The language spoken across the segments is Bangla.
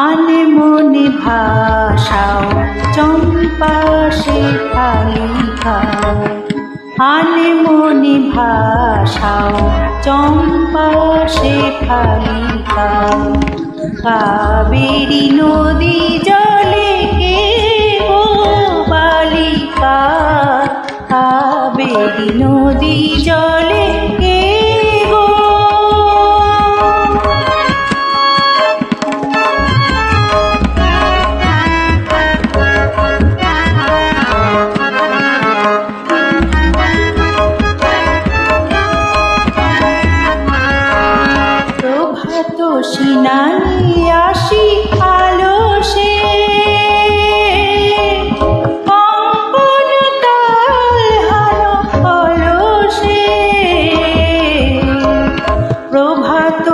আনে মনে ভাষাও চম্পা সে খালিখাও আনে মনে ভাষাও চম্পা সে খালিখাও কাবেরী নদী জলে কে গো বালিকা। কাবেরী নদী জলে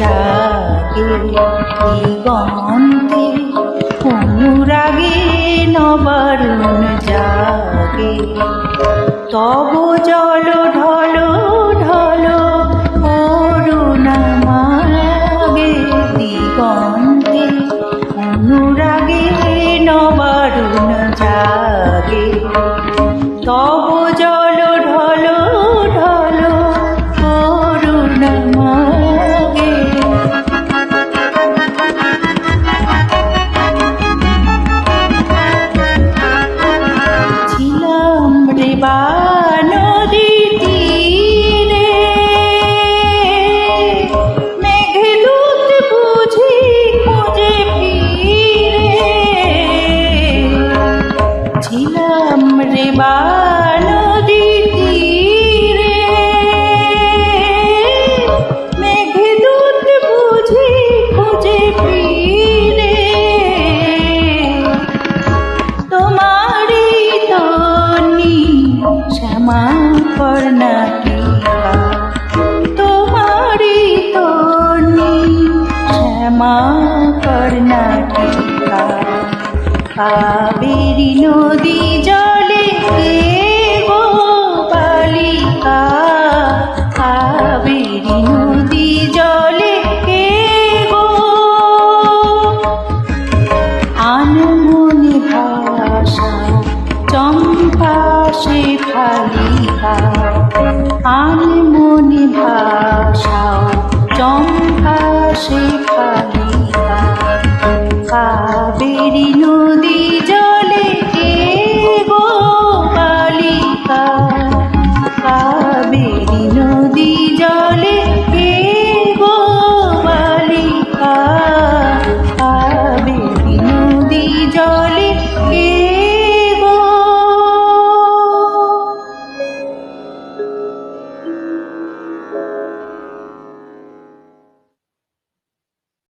জাগে দিগন্তে অনুরাগে নবারুণ জাগে তব জল ঢল রে বানো কাবেরি নদী জলে কে গো বালিকা। কাবেরি নদী জলে কে গো আনমনে ভাষা চম্পা সে ফালিকা আনমনে ভাষা চম্পা সে ফালিকা কাবেরি